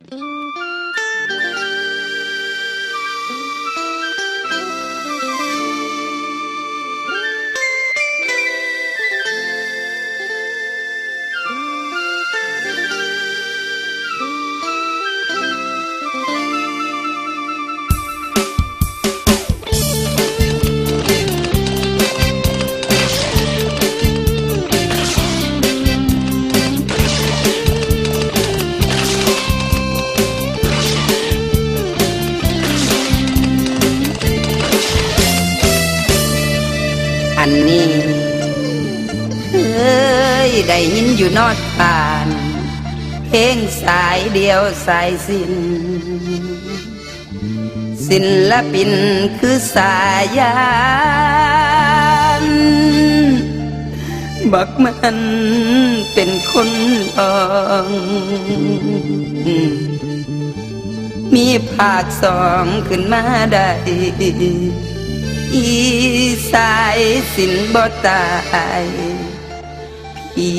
อั นนี้เฮ้ยได้ยินอยู่นอดผ่านเพลงสายเดียวสายสินศิลปินคือสายานบักมันเป็นคนลอง มีภาคสองขึ้นมาได้ อีสายสินบ่ตายพี่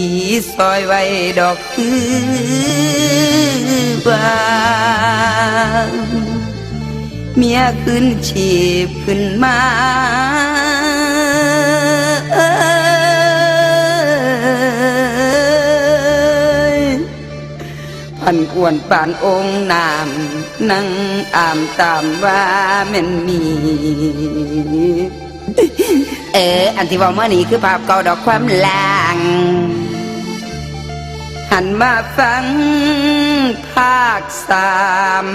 ซอยไว้ดอกคือว่าเมียขึ้นชีพขึ้นมา นอ้วนปานองค์นามนั่งอามตามว่าแม่นมี เออ อันที่ว่าเมื่อนี้คือภาพเก่าดอกความลาง หันมาฟังภาคสาม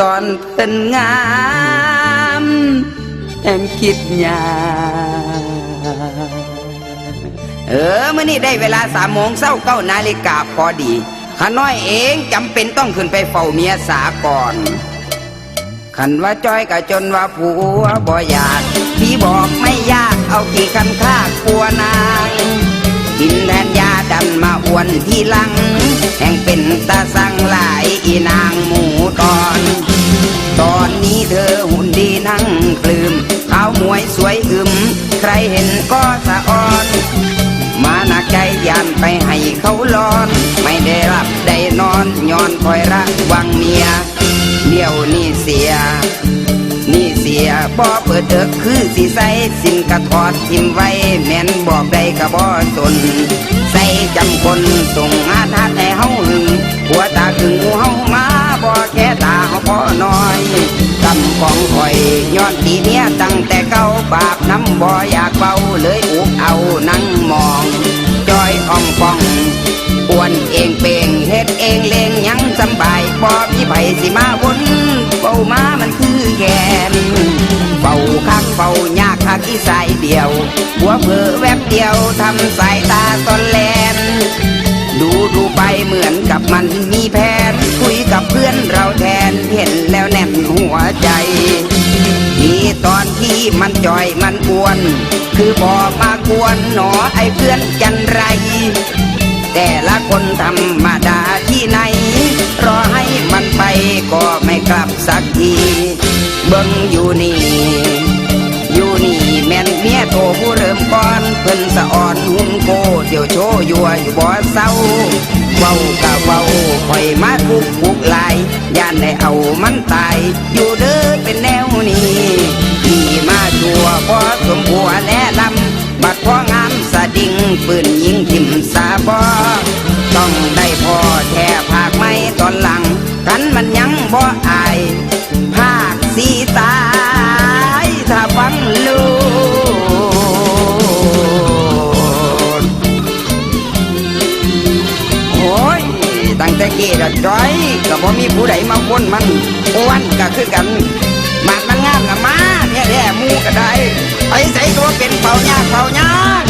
ตอนเพิ่นงามแอมคิดยาเออมื่อนี้ได้เวลาสามโมงเศร้าเก้านาฬิกาพอดี ข้าน้อยเองจำเป็นต้องขึ้นไปเฝ้าเมียสาก่อนขันว่าจ้อยกะจนว่าผัวบ่อยากพี่บอกไม่ยากเอากี่คันค่ากลัวนางกินแทนยาดันมาอ้วนที่ลัง แห่งเป็นตาสั่งหลายอีนางหมูตอน ตอนนี้เธอหุ่นดีนั่งปลืมขาวมวยสวยอึม ใครเห็นก็สะ ไปให้เขาร้อน ไม่ได้รับได้นอนย้อนคอยรักวังเมียเดี๋ยวนี่เสีย นี่เสียบ่เปิดเอิกคือสิใสสินกระทอดทิมไว้แม่นบอกได้กระบ่สน ใส่จำคนส่งอาทาให้เฮาหึงหัวตาขึงเฮามาบ่แค่ตาเฮาพอน้อยกำของข่อยย้อนตีเมียตั้งแต่เก่าบาปน้ำบ่อยากเบาเลยอุกเอานั่งมอง อยอ่องฟองอ้วนเองเป่งเฮ็ดเองเลงยังสำบายบ่พี่ไผสิมาวนเป้ามามันคือแกนเป่าคักเป่ายากคักอีสายเดียวหัวเผลอแวบเดียวทำสายตาตอนแลนดูดูไปเหมือนกับมันมีแผนคุยกับเพื่อนเราแทนเห็นแล้วแน่นหัวใจ มันจ่อยมันกวน คือบอกมากวนหนอไอเพื่อนจันไร แต่ละคนธรรมดาที่ไหน รอให้มันไปก็ไม่กลับสักที เบิ่งอยู่นี่ อยู่นี่แม่นเมียโทผู้เริ่มก่อนเพิ่นสะอ่อนหุ่นโกเดี๋ยวโชว์ยัวอยู่บ่เศร้าเว้ากะเว้าคอยมาทุกทุกลายย่านได้เอามันตาย อยู่เด้อเป็นแนวนี้ ที่มาชัวพอสมบัวแนะนำบัดพ่องามสะดิ่งปืนยิงทิมสาบอต้องได้พอแท่ภาคไม่ตอนหลัง กันมันยังบ่อาย ภาคสีตายถ้าฟังลูกโอ้ยตั้งแต่กี้ละจ้อย ก็บ่มีผู้ใดมาคนมันอ้วนก็คือกันมาก ไปใส่ก็เป็นเป่ายากเป่ายาก